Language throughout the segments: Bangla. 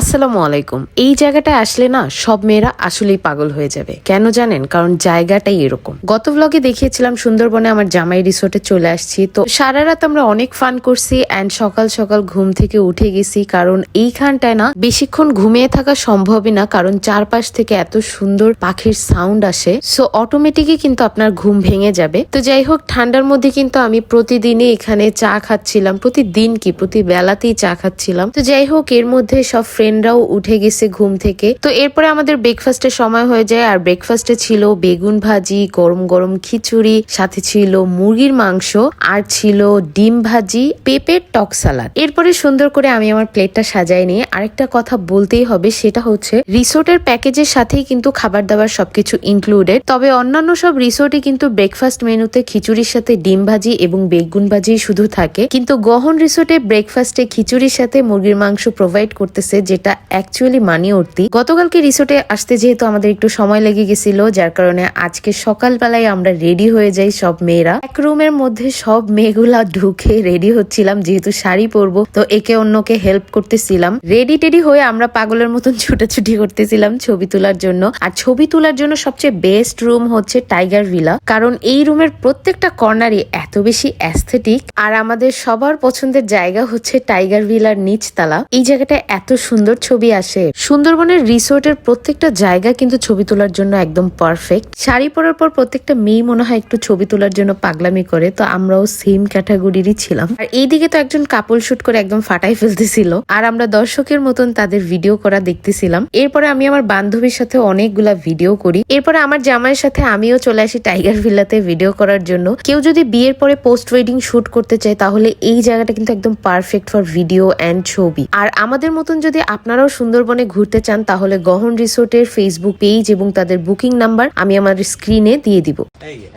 আসসালামু আলাইকুম। এই জায়গাটায় আসলে না, সব মেয়েরা আসলেই পাগল হয়ে যাবে। কেন জানেন? কারণ জায়গাটাই এরকম। গত ব্লগে দেখিয়েছিলাম সুন্দরবনে আমার জামাই রিসোর্টে চলে আসছি। তো সারা রাত আমরা অনেক ফান করছি অ্যান্ড সকাল সকাল ঘুম থেকে উঠে গেছি। কারণ এইখানটায় না, বেশিক্ষণ ঘুমিয়ে থাকা সম্ভবই না। কারণ চারপাশ থেকে এত সুন্দর পাখির সাউন্ড আসে। সো অটোমেটিকই কিন্তু আপনার ঘুম ভেঙে যাবে। তো যাই হোক, ঠান্ডার মধ্যে কিন্তু আমি প্রতিদিনই এখানে চা খাচ্ছিলাম। প্রতিদিন কি? প্রতি বেলাতেই চা খাচ্ছিলাম। তো যাই হোক, এর মধ্যে সব ফ্রেন্ডরাও উঠে গেছে ঘুম থেকে। তো এরপরে আমাদের ব্রেকফাস্টের সময় হয়ে যায়, আর ব্রেকফাস্টে ছিল বেগুন ভাজি, গরম গরম খিচুড়ি, সাথে ছিল মুরগির মাংস, আর ছিল ডিম ভাজি, পেঁপের টক সালাদ। এরপরে সুন্দর করে আমি আমার প্লেটটা সাজাই নিয়ে আরেকটা কথা বলতেই হবে, সেটা হচ্ছে রিসোর্টের প্যাকেজের সাথেই কিন্তু খাবার দাবার সবকিছু ইনক্লুডেড তবে অন্যান্য সব রিসোর্টে কিন্তু ব্রেকফাস্ট মেনুতে খিচুড়ির সাথে ডিম ভাজি এবং বেগুন ভাজি শুধু থাকে। কিন্তু গহন রিসোর্টে ব্রেকফাস্টে খিচুড়ির সাথে মুরগির মাংস প্রোভাইড করতেছে যেটা অ্যাকচুয়ালি মানি উঠতি। গতকালকে রিসোর্টে আসতে যেহেতু আমাদের একটু সময় লেগে গেছিল, যার কারণে আজকে সকালবেলায় আমরা রেডি হয়ে যাই সব মেয়েরা। এক রুমের মধ্যে সব মেয়েগুলা ঢুকে রেডি হচ্ছিলাম, যেহেতু শাড়ি পরবো, তো একে অন্যকে হেল্প করতেছিলাম। রেডি টেডি হয়ে আমরা পাগলের মতন ছুটাছুটি করতেছিলাম ছবি তোলার জন্য। আর ছবি তোলার জন্য সবচেয়ে বেস্ট রুম হচ্ছে টাইগার ভিলা কারণ এই রুমের প্রত্যেকটা কর্নারই এত বেশি অ্যাস্থেটিক আর আমাদের সবার পছন্দের জায়গা হচ্ছে টাইগার ভিলার নিচতলা। এই জায়গাটা এত সুন্দর ছবি আসে। সুন্দরবনের রিসোর্টের প্রত্যেকটা জায়গা কিন্তু ছবি তোলার জন্য একদম পারফেক্ট শাড়ি পরার পর প্রত্যেকটা মেয়ে মনে হয় একটু ছবি তোলার জন্য পাগলামি করে, তো আমরাও সেম ক্যাটাগরিরই ছিলাম। আর এইদিকে তো একজন কাপল শুট করে একদম ফাটাই ফেলতেছিল। আর আমরা দর্শকের মতন তাদের ভিডিও করা দেখতেছিলাম। এরপরে আমি আমার বান্ধবীর সাথে অনেকগুলা ভিডিও করি। এরপরে আমার জামাইয়ের সাথে আমিও চলে আসি টাইগার ভিলাতে ভিডিও করার জন্য। কেউ যদি বিয়ের পরে পোস্ট ওয়েডিং শুট করতে চায়, তাহলে এই জায়গাটা কিন্তু একদম পারফেক্ট ফর ভিডিও অ্যান্ড ছবি। আর আমাদের মতন যদি আপনারাও সুন্দরবনে ঘুরতে চান, তাহলে গহন রিসোর্টের ফেসবুক পেজ এবং তাদের বুকিং নাম্বার আমি আমার স্ক্রিনে দিয়ে দিব।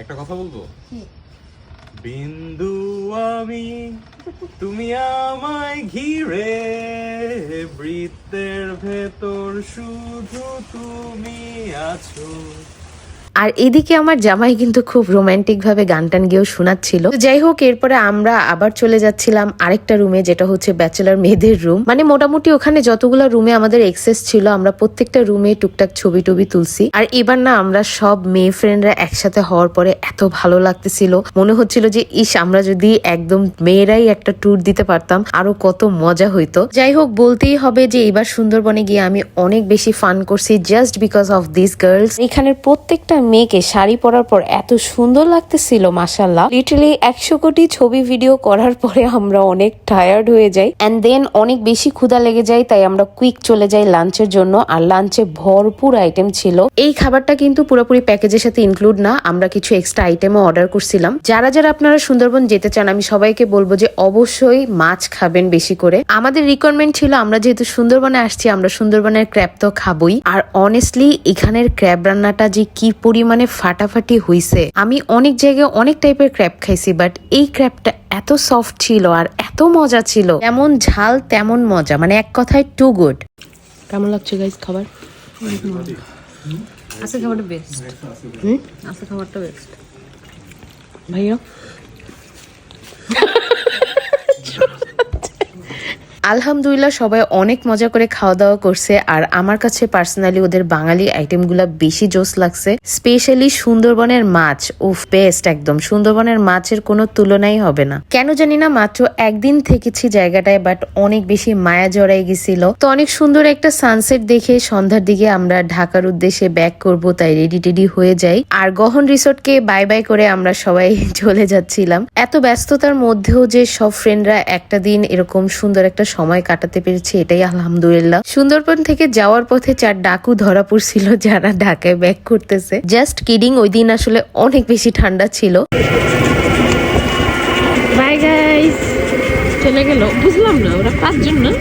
একটা কথা বলব? বিন্দু আমি, তুমি আমায় ঘিরে, বৃত্তের ভেতর শুধু তুমি আছো। আর এদিকে আমার জামাই কিন্তু খুব রোমান্টিক ভাবে গান টান গিয়েও শোনাচ্ছিল। যাই হোক, এরপরে আমরা আবার চলে যাচ্ছিলাম আরেকটা রুমে যেটা হচ্ছে ব্যাচেলার মেয়েদের রুম মানে মোটামুটি ওখানে যতগুলো রুমে আমাদের এক্সেস ছিল, আমরা প্রত্যেকটা রুমে টুকটাক ছবি টবি তুলছি। আর এবার না, আমরা সব মেয়ে ফ্রেন্ডরা একসাথে হওয়ার পরে এত ভালো লাগতেছিল। মনে হচ্ছিল যে, ইস, আমরা যদি একদম মেয়েরাই একটা ট্যুর দিতে পারতাম, আরও কত মজা হইতো। যাই হোক, বলতেই হবে যে, এবার সুন্দরবনে গিয়ে আমি অনেক বেশি ফান করছি just because of this girls এখানের প্রত্যেকটা মেয়েকে শাড়ি পরার পর এত সুন্দর লাগতেছিল মাসাল্লাহ লিটারালি একশো কোটি ছবি ভিডিও করার পরে আমরা অনেক টায়ার্ড হয়ে যাই। অ্যান্ড দেন অনেক বেশি ক্ষুধা লেগে যায়, তাই আমরা কুইক চলে যাই লাঞ্চের জন্য। আর লাঞ্চে ভরপুর আইটেম ছিল। এই খাবারটা কিন্তু পুরোপুরি প্যাকেজের সাথে ইনক্লুড না, আমরা কিছু এক্সট্রা আইটেমও অর্ডার করছিলাম। যারা যারা আপনারা সুন্দরবন যেতে চান, আমি সবাইকে বলব যে অবশ্যই মাছ খাবেন বেশি করে। আমাদের রিকোয়ারমেন্ট ছিল, আমরা যেহেতু সুন্দরবনে আসছি, আমরা সুন্দরবনের ক্র্যাব তো খাবই। আর অনেস্টলি এখানের ক্র্যাব রান্নাটা যে কি পরিমাণে ফাটাফাটি হইছে। আমি অনেক জায়গায় অনেক টাইপের ক্র্যাব খাইছি বাট এই ক্র্যাবটা এত সফট ছিল আর এত মজা ছিল। যেমন ঝাল তেমন মজা। মানে এক কথায় টু গুড কেমন লাগছে গাইজ খাবার? আজকে খাবারটা বেস্ট হুম? আজকে খাবারটা বেস্ট ভাইয়া? আলহামদুলিল্লাহ সবাই অনেক মজা করে খাওয়া দাওয়া করছে, আর আমার কাছে পার্সোনালি ওদের বাঙালি আইটেমগুলো বেশি জোস লাগছে। স্পেশালি সুন্দরবনের মাছ, উফ বেস্ট একদম। সুন্দরবনের মাছের কোনো তুলনাই হবে না। কেন জানি না, মাত্র একদিন থেকেছি জায়গাটায় বাট অনেক বেশি মায়া জড়াই গেছিল। তো অনেক সুন্দর একটা সানসেট দেখে সন্ধ্যার দিকে আমরা ঢাকার উদ্দেশ্যে ব্যাক করব, তাই রেডি টেডি হয়ে যাই। আর গহন রিসোর্টকে বাই বাই করে আমরা সবাই চলে যাচ্ছিলাম। এত ব্যস্ততার মধ্যেও যে সব ফ্রেন্ডরা একটা দিন এরকম সুন্দর একটা সময় কাটাতে পেরেছি, এটাই আলহামদুলিল্লাহ। সুন্দরবন থেকে যাওয়ার পথে চার ডাকু ধরা পড়ছিল, যারা ঢাকায় ব্যাক করতেছে। জাস্ট কিডিং ওই দিন আসলে অনেক বেশি ঠান্ডা ছিল। চলে গেল। বুঝলাম না, ওরা পাঁচজন না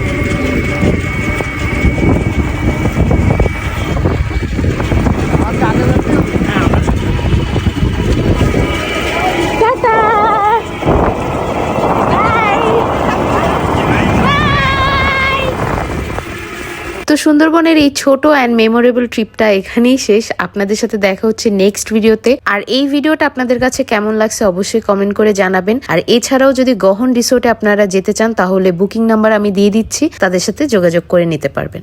তো সুন্দরবনের এই ছোট অ্যান্ড মেমোরেবল ট্রিপটা এখানেই শেষ। আপনাদের সাথে দেখা হচ্ছে নেক্সট ভিডিওতে। আর এই ভিডিওটা আপনাদের কাছে কেমন লাগছে অবশ্যই কমেন্ট করে জানাবেন। আর এছাড়াও যদি গহন রিসোর্টে আপনারা যেতে চান, তাহলে বুকিং নাম্বার আমি দিয়ে দিচ্ছি। তাদের সাথে যোগাযোগ করে নিতে পারবেন।